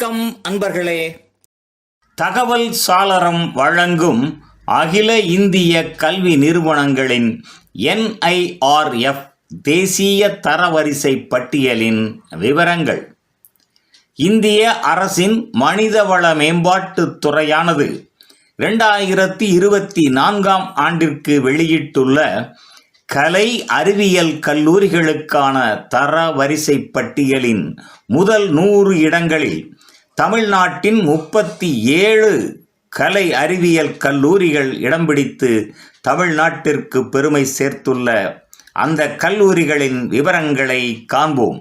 வணக்கம் அன்பர்களே. தகவல் சாளரம் வழங்கும் அகில இந்திய கல்வி நிறுவனங்களின் என்ஐஆர்எஃப் தேசிய தரவரிசை பட்டியலின் விவரங்கள். இந்திய அரசின் மனிதவள மேம்பாட்டுத் துறையானது ரெண்டாயிரத்தி இருபத்தி நான்காம் ஆண்டிற்கு வெளியிட்டுள்ள கலை அறிவியல் கல்லூரிகளுக்கான தரவரிசை பட்டியலின் முதல் நூறு இடங்களில் தமிழ்நாட்டின் முப்பத்தி ஏழு கலை அறிவியல் கல்லூரிகள் இடம் பிடித்து தமிழ்நாட்டிற்கு பெருமை சேர்த்துள்ள அந்த கல்லூரிகளின் விவரங்களை காண்போம்.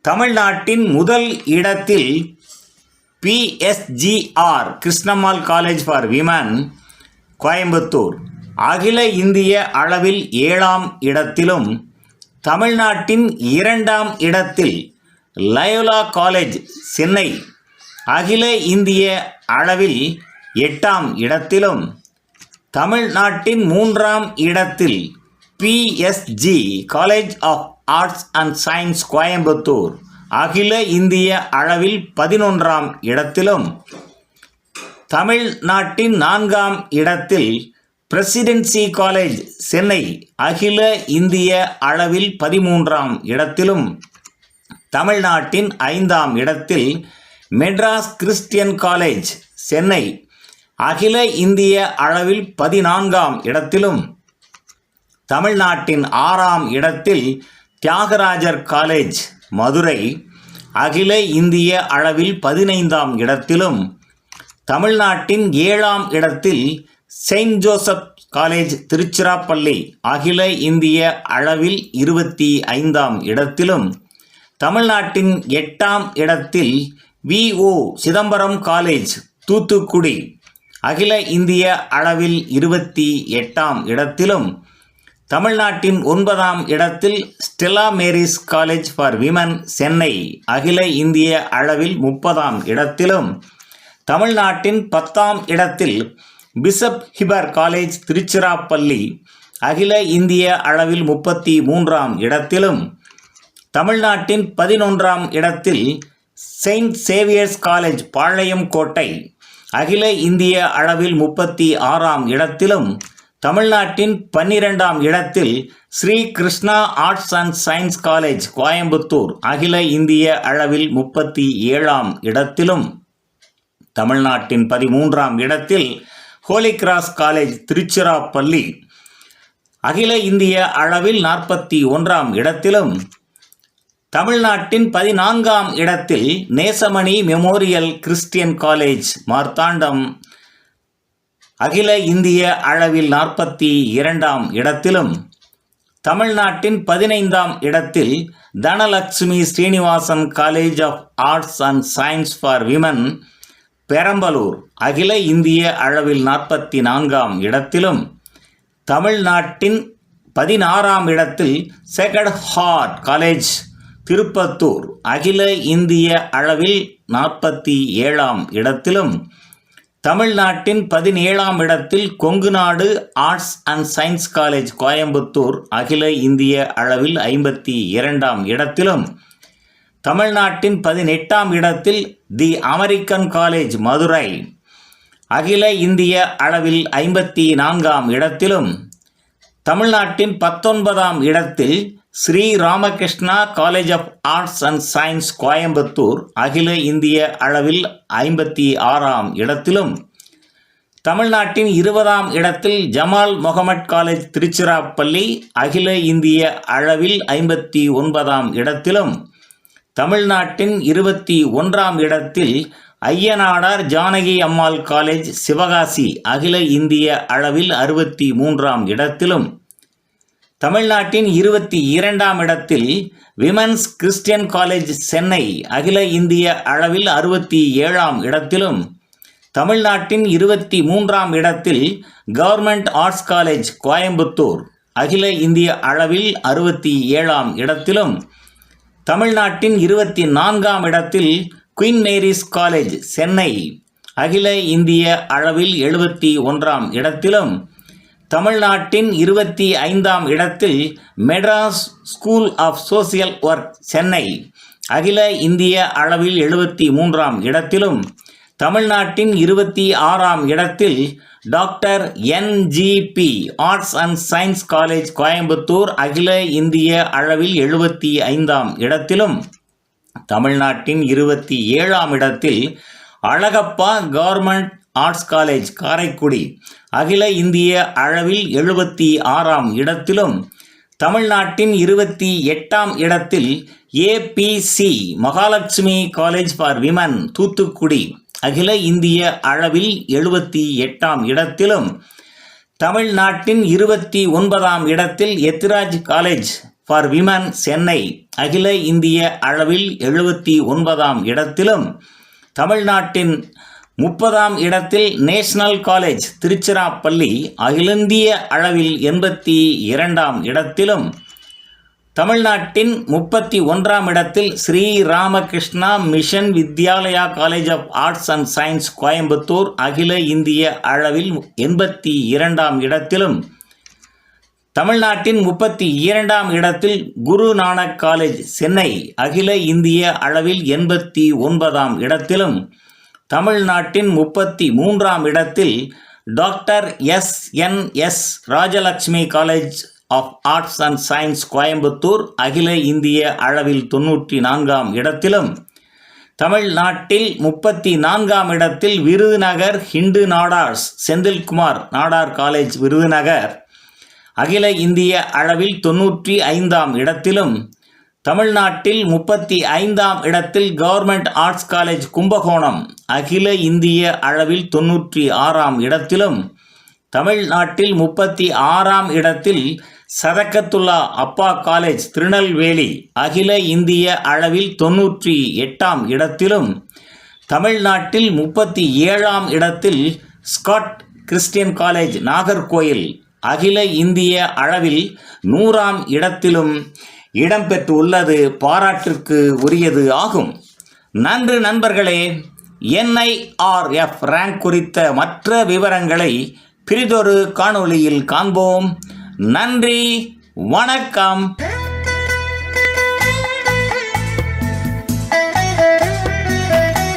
தமிழ்நாட்டின் முதல் இடத்தில் PSGR Krishnammal college for women Coimbatore. அகில இந்திய அளவில் ஏழாம் இடத்திலும் தமிழ்நாட்டின் இரண்டாம் இடத்தில் லயோலா காலேஜ் சென்னை. அகில இந்திய அளவில் எட்டாம் இடத்திலும் தமிழ்நாட்டின் மூன்றாம் இடத்தில் PSG college of arts and science Coimbatore. அகில இந்திய அளவில் பதினொன்றாம் இடத்திலும் தமிழ்நாட்டின் நான்காம் இடத்தில் பிரசிடென்சி காலேஜ் சென்னை. அகில இந்திய அளவில் பதிமூன்றாம் இடத்திலும் தமிழ்நாட்டின் ஐந்தாம் இடத்தில் மெட்ராஸ் கிறிஸ்டியன் காலேஜ் சென்னை. அகில இந்திய அளவில் பதினான்காம் இடத்திலும் தமிழ்நாட்டின் ஆறாம் இடத்தில் தியாகராஜர் காலேஜ் மதுரை. அகில இந்திய அளவில் பதினைந்தாம் இடத்திலும் தமிழ்நாட்டின் ஏழாம் இடத்தில் செயின்ட் ஜோசப் காலேஜ் திருச்சிராப்பள்ளி. அகில இந்திய அளவில் இருபத்தி ஐந்தாம் இடத்திலும் தமிழ்நாட்டின் எட்டாம் இடத்தில் விஓ சிதம்பரம் காலேஜ் தூத்துக்குடி. அகில இந்திய அளவில் இருபத்தி எட்டாம் இடத்திலும் தமிழ்நாட்டின் ஒன்பதாம் இடத்தில் Stella Maris college for women Chennai. அகில இந்திய அளவில் முப்பதாம் இடத்திலும் தமிழ்நாட்டின் பத்தாம் இடத்தில் பிஷப் ஹிபர் காலேஜ் திருச்சிராப்பள்ளி. அகில இந்திய அளவில் முப்பத்தி மூன்றாம் இடத்திலும் தமிழ்நாட்டின் பதினொன்றாம் இடத்தில் செயின்ட் சேவியர்ஸ் காலேஜ் பாளையம் கோட்டை அகில இந்திய அளவில் முப்பத்தி ஆறாம் இடத்திலும் தமிழ்நாட்டின் பன்னிரெண்டாம் இடத்தில் Sri Krishna arts and science college Coimbatore அகில இந்திய அளவில் முப்பத்தி ஏழாம் இடத்திலும் தமிழ்நாட்டின் பதிமூன்றாம் இடத்தில் ஹோலி கிராஸ் காலேஜ் திருச்சிராப்பள்ளி அகில இந்திய அளவில் நாற்பத்தி ஒன்றாம் இடத்திலும் தமிழ்நாட்டின் பதினான்காம் இடத்தில் Nesamony memorial Christian college Marthandam. அகில இந்திய அளவில் நாற்பத்தி இரண்டாம் இடத்திலும் தமிழ்நாட்டின் பதினைந்தாம் இடத்தில் Dhanalakshmi Srinivasan college of arts and science for women Perambalur அகில இந்திய அளவில் நாற்பத்தி நான்காம் இடத்திலும் தமிழ்நாட்டின் பதினாறாம் இடத்தில் செகட் ஹார்ட் காலேஜ் திருப்பத்தூர் அகில இந்திய அளவில் நாற்பத்தி ஏழாம் இடத்திலும் தமிழ்நாட்டின் பதினேழாம் இடத்தில் Kongunadu arts and science college Coimbatore அகில இந்திய அளவில் ஐம்பத்தி இரண்டாம் இடத்திலும் தமிழ்நாட்டின் பதினெட்டாம் இடத்தில் தி அமெரிக்கன் காலேஜ் மதுரை அகில இந்திய அளவில் ஐம்பத்தி நான்காம் இடத்திலும் தமிழ்நாட்டின் பத்தொன்பதாம் இடத்தில் Sri Ramakrishna college of arts and science Coimbatore அகில இந்திய அளவில் ஐம்பத்தி ஆறாம் இடத்திலும் தமிழ்நாட்டின் இருபதாம் இடத்தில் ஜமால் முகமட் காலேஜ் திருச்சிராப்பள்ளி அகில இந்திய அளவில் ஐம்பத்தி ஒன்பதாம் இடத்திலும் தமிழ்நாட்டின் இருபத்தி ஒன்றாம் இடத்தில் ஐயனாடார் ஜானகி அம்மாள் காலேஜ் சிவகாசி அகில இந்திய அளவில் அறுபத்தி மூன்றாம் இடத்திலும் தமிழ்நாட்டின் இருபத்தி இரண்டாம் இடத்தில் விமன்ஸ் கிறிஸ்டியன் காலேஜ் சென்னை அகில இந்திய அளவில் அறுபத்தி ஏழாம் இடத்திலும் தமிழ்நாட்டின் இருபத்தி மூன்றாம் இடத்தில் கவர்மெண்ட் ஆர்ட்ஸ் காலேஜ் கோயம்புத்தூர் அகில இந்திய அளவில் அறுபத்தி ஏழாம் இடத்திலும் தமிழ்நாட்டின் இருபத்தி நான்காம் இடத்தில் குயின் மேரிஸ் காலேஜ் சென்னை அகில இந்திய அளவில் எழுபத்தி ஒன்றாம் இடத்திலும் தமிழ்நாட்டின் இருபத்தி ஐந்தாம் இடத்தில் Madras school of social work Chennai. அகில இந்திய அளவில் எழுபத்தி மூன்றாம் இடத்திலும் தமிழ்நாட்டின் இருபத்தி ஆறாம் இடத்தில் doctor NGP arts and science college Coimbatore அகில இந்திய அளவில் எழுபத்தி ஐந்தாம் இடத்திலும் தமிழ்நாட்டின் இருபத்தி ஏழாம் இடத்தில் Alagappa government arts college Karaikudi. அகில இந்திய அளவில் எழுபத்தி ஆறாம் இடத்திலும் தமிழ்நாட்டின் இருபத்தி எட்டாம் இடத்தில் ABC Mahalakshmi college for women Thoothukudi. அகில இந்திய அளவில் எழுபத்தி எட்டாம் இடத்திலும் தமிழ்நாட்டின் இருபத்தி ஒன்பதாம் இடத்தில் Ethiraj college for women Chennai. அகில இந்திய அளவில் எழுபத்தி ஒன்பதாம் இடத்திலும் தமிழ்நாட்டின் முப்பதாம் இடத்தில் நேஷனல் காலேஜ் திருச்சிராப்பள்ளி அகிலிந்திய அளவில் எண்பத்தி இரண்டாம் இடத்திலும் தமிழ்நாட்டின் முப்பத்தி ஒன்றாம் இடத்தில் Sri Ramakrishna mission Vidyalaya college of arts and science Coimbatore அகில இந்திய அளவில் எண்பத்தி இரண்டாம் இடத்திலும் தமிழ்நாட்டின் முப்பத்தி இரண்டாம் இடத்தில் குரு நானக் காலேஜ் சென்னை அகில இந்திய அளவில் எண்பத்தி ஒன்பதாம் இடத்திலும் தமிழ்நாட்டின் முப்பத்தி மூன்றாம் இடத்தில் doctor S N S Rajalakshmi college of arts and science Coimbatore அகில இந்திய அளவில் தொன்னூற்றி நான்காம் இடத்திலும் தமிழ்நாட்டில் முப்பத்தி நான்காம் இடத்தில் விருதுநகர் ஹிந்து நாடார்ஸ் செந்தில்குமார் நாடார் காலேஜ் விருதுநகர் அகில இந்திய அளவில் தொன்னூற்றி ஐந்தாம் இடத்திலும் தமிழ்நாட்டில் முப்பத்தி ஐந்தாம் இடத்தில் கவர்மெண்ட் ஆர்ட்ஸ் காலேஜ் கும்பகோணம் அகில இந்திய அளவில் தொன்னூற்றி ஆறாம் இடத்திலும் தமிழ்நாட்டில் முப்பத்தி ஆறாம் இடத்தில் சதக்கத்துல்லா அப்பா காலேஜ் திருநெல்வேலி அகில இந்திய அளவில் தொன்னூற்றி எட்டாம் இடத்திலும் தமிழ்நாட்டில் முப்பத்தி ஏழாம் இடத்தில் ஸ்காட் கிறிஸ்டியன் காலேஜ் நாகர்கோயில் அகில இந்திய அளவில் நூறாம் இடத்திலும் இடம்பெற்றுள்ளது பாராட்டிற்கு உரியது ஆகும். நன்று நண்பர்களே என்ஐஆர்எஃப் ரேங்க் குறித்த மற்ற விவரங்களை பிரிதொரு காணொளியில் காண்போம். நன்றி வணக்கம்.